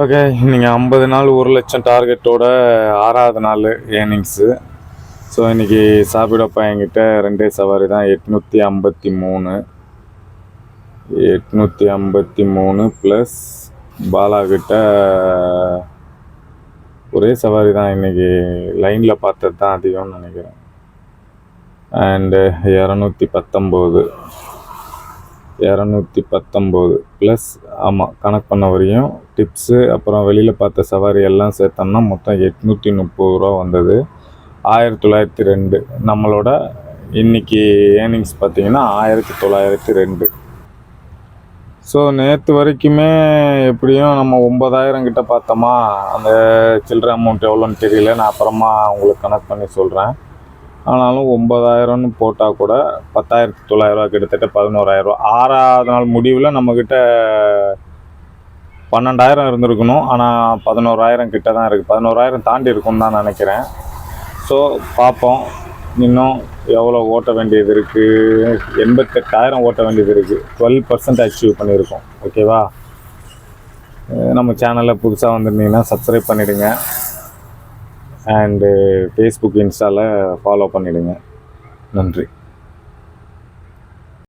Okay நீங்கள் ஐம்பது நாள் ஒரு லட்சம் டார்கெட்டோட ஆறாவது நாள் ஏர்னிங்ஸு ஸோ இன்றைக்கி சாப்பிடப்பா என்கிட்ட ரெண்டே சவாரி தான். எட்நூற்றி ஐம்பத்தி மூணு. எட்நூற்றி ஐம்பத்தி மூணு ப்ளஸ் பாலா ஒரே சவாரி தான். இன்றைக்கி லைனில் பார்த்தது தான் அதிகம்னு நினைக்கிறேன். அண்டு இரநூத்தி பத்தொம்போது. இரநூத்தி பத்தொம்போது. ப்ளஸ் ஆமாம் கணக்கு பண்ண வரையும் டிப்ஸு அப்புறம் வெளியில் பார்த்த சவாரி எல்லாம் சேர்த்தோம்னா மொத்தம் எட்நூற்றி முப்பது ரூபா வந்தது. ஆயிரத்தி தொள்ளாயிரத்தி ரெண்டு. நம்மளோட இன்னைக்கு ஏர்னிங்ஸ் பார்த்திங்கன்னா ஆயிரத்தி தொள்ளாயிரத்தி ரெண்டு. ஸோ நேற்று வரைக்குமே எப்படியும் நம்ம ஒம்பதாயிரம் கிட்ட பார்த்தோமா? அந்த சில்லற அமௌண்ட் எவ்வளோன்னு தெரியல. நான் அப்புறமா உங்களுக்கு கணக்கு பண்ணி சொல்கிறேன் ஆனாலும் ஒம்பதாயிரம்னு போட்டால் கூட பத்தாயிரத்தி தொள்ளாயிரரூவா கிட்டத்தட்ட பதினோராயிரரூவா ஆறாவது நாள் முடிவில் நம்மக்கிட்ட பன்னெண்டாயிரம் இருந்திருக்கணும். ஆனால் பதினோராயிரம் கிட்ட தான் இருக்குது பதினோராயிரம் தாண்டி இருக்கும்னு தான் நினைக்கிறேன். ஸோ பார்ப்போம் இன்னும் எவ்வளோ ஓட்ட வேண்டியது இருக்குது எண்பத்தெட்டாயிரம் ஓட்ட வேண்டியது இருக்குது டுவெல் பர்சன்ட் அச்சீவ் பண்ணியிருக்கோம். ஓகேவா நம்ம சேனலில் புதுசாக வந்திருந்தீங்கன்னா சப்ஸ்கிரைப் பண்ணிவிடுங்க அண்டு ஃபேஸ்புக் இன்ஸ்டாவில் ஃபாலோ பண்ணிவிடுங்க நன்றி.